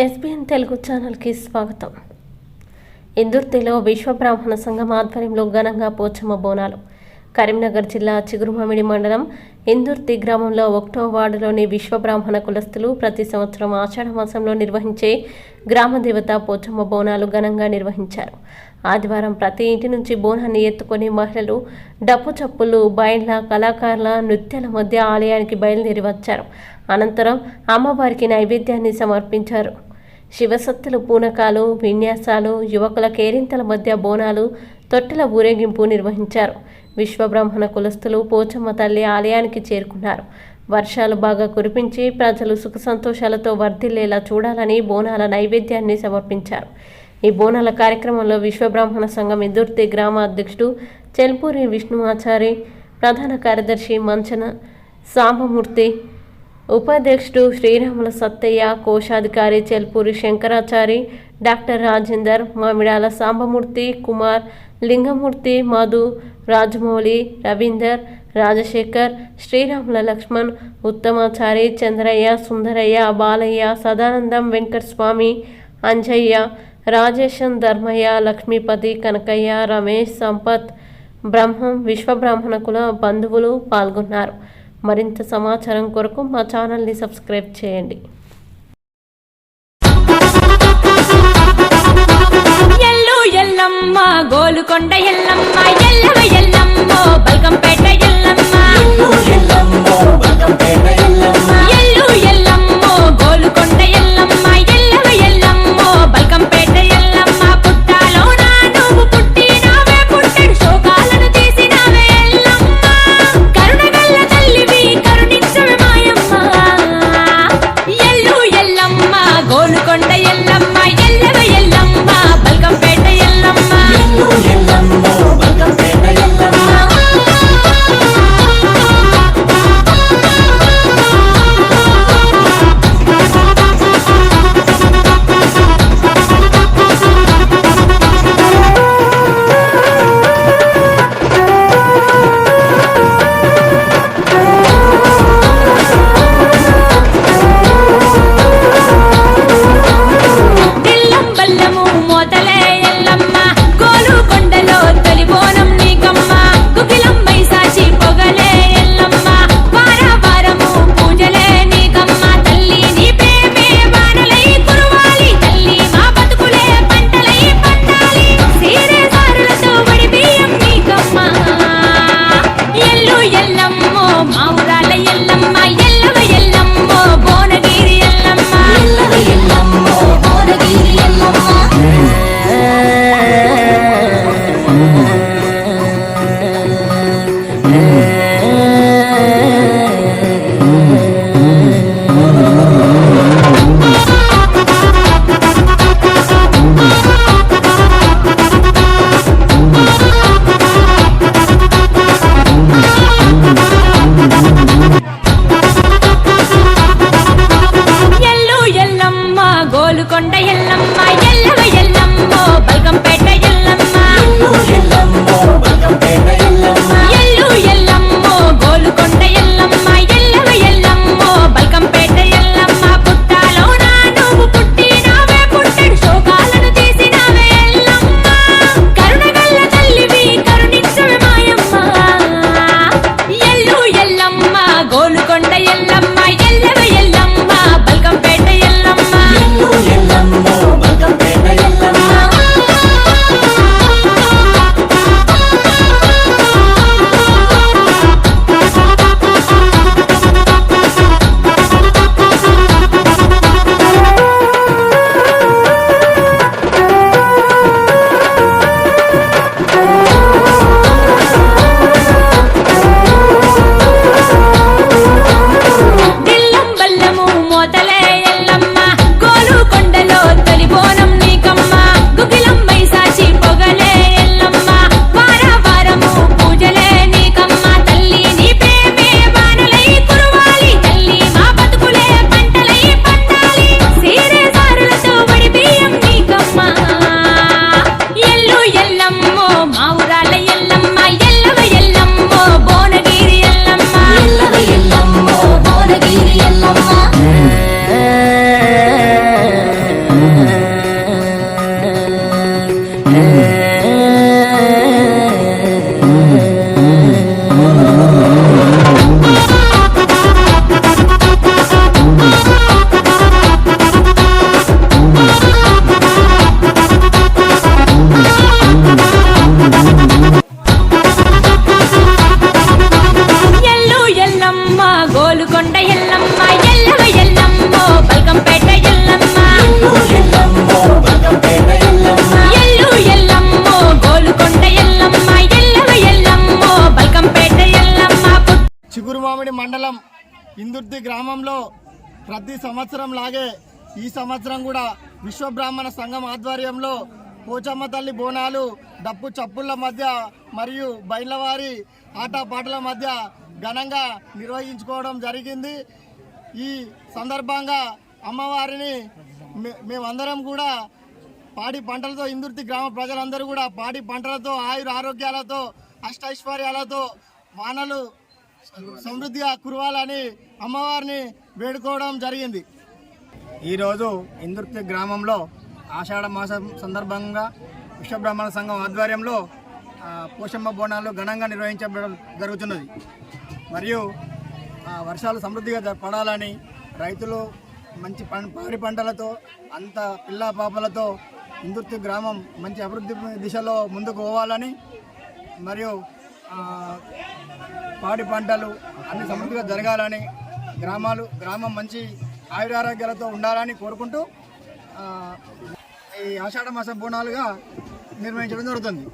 SBN Telugu ఛానల్కి స్వాగతం. ఇందుర్తిలో విశ్వ బ్రాహ్మణ సంఘం ఆధ్వర్యంలో ఘనంగా పోచమ్మ బోనాలు. కరీంనగర్ జిల్లా చిగురుమామిడి మండలం ఇందుర్తి గ్రామంలో ఒకటో వార్డులోని విశ్వ బ్రాహ్మణ కులస్తులు ప్రతి సంవత్సరం ఆషాఢ మాసంలో నిర్వహించే గ్రామ దేవత పోచమ్మ బోనాలు ఘనంగా నిర్వహించారు. ఆదివారం ప్రతి ఇంటి నుంచి బోనాన్ని ఎత్తుకొని మహిళలు డప్పు చప్పులు బయళ్ళ కళాకారుల నృత్యాల మధ్య ఆలయానికి బయలుదేరి వచ్చారు. అనంతరం అమ్మవారికి నైవేద్యాన్ని సమర్పించారు. శివసత్తులు పూనకాలు విన్యాసాలు యువకుల కేరింతల మధ్య బోనాలు తొట్టెల ఊరేగింపు నిర్వహించారు. విశ్వబ్రహ్మణ కులస్తులు పోచమ్మ తల్లి ఆలయానికి చేరుకున్నారు. వర్షాలు బాగా కురిపించి ప్రజలు సుఖ సంతోషాలతో వర్ధిల్లేలా చూడాలని బోనాల నైవేద్యాన్ని సమర్పించారు. ఈ బోనాల కార్యక్రమంలో విశ్వబ్రాహ్మణ సంఘం ఎదుర్తి గ్రామ అధ్యక్షుడు చెల్పూరి విష్ణుమాచారి ప్రధాన కార్యదర్శి మంచన సాంబమూర్తి ఉపాధ్యక్షుడు శ్రీరాముల సత్తయ్య కోశాధికారి చెల్పూరి శంకరాచారి డాక్టర్ రాజేందర్ మామిడాల సాంబమూర్తి కుమార్ లింగమూర్తి మధు రాజమౌళి రవీందర్ రాజశేఖర్ శ్రీరాముల లక్ష్మణ్ ఉత్తమాచారి చంద్రయ్య సుందరయ్య బాలయ్య సదానందం వెంకటస్వామి అంజయ్య రాజేశం ధర్మయ్య లక్ష్మీపతి కనకయ్య రమేష్ సంపత్ బ్రహ్మం విశ్వబ్రాహ్మణ కుల బంధువులు పాల్గొన్నారు. మరింత సమాచారం కొరకు మా ఛానల్ని సబ్స్క్రైబ్ చేయండి. ఎల్లు ఎల్లమ్మ గోలుకొండ ఎల్లమ్మ ఎల్లవ ఎల్లమ్మ బల్కంపేట ఎల్లమ్మ. ఎల్లు Tại మండలం ఇందుర్తి గ్రామంలో ప్రతి సంవత్సరం లాగే ఈ సంవత్సరం కూడా విశ్వబ్రాహ్మణ సంఘం ఆధ్వర్యంలో పోచమ్మ తల్లి బోనాలు డప్పు చప్పుళ్ళ మధ్య మరియు బయలవారి ఆటపాటల మధ్య ఘనంగా నిర్వహించుకోవడం జరిగింది. ఈ సందర్భంగా అమ్మవారిని మే- మేమందరం కూడా పాడి పంటలతో ఇందుర్తి గ్రామ ప్రజలందరూ కూడా పాడి పంటలతో ఆయుర ఆరోగ్యాలతో అష్టైశ్వర్యాలతో వానలు సమృద్ధిగా కురవాలని అమ్మవారిని వేడుకోవడం జరిగింది. ఈరోజు ఇందుర్తి గ్రామంలో ఆషాఢ మాసం సందర్భంగా విశ్వబ్రాహ్మణ సంఘం ఆధ్వర్యంలో పోషమ్మ బోనాలు ఘనంగా నిర్వహించబడడం జరుగుతున్నది. మరియు వర్షాలు సమృద్ధిగా పడాలని రైతులు మంచి పం పాడి పంటలతో అంత పిల్ల పాపలతో ఇందుర్తి గ్రామం మంచి అభివృద్ధి దిశలో ముందుకు పోవాలని మరియు పాడి పంటలు అన్ని సమృద్ధిగా జరగాలని గ్రామాలు గ్రామం మంచి ఆయురారోగ్యాలతో ఉండాలని కోరుకుంటూ ఈ ఆషాఢ మాస బోనాలుగా నిర్వహించడం జరుగుతుంది.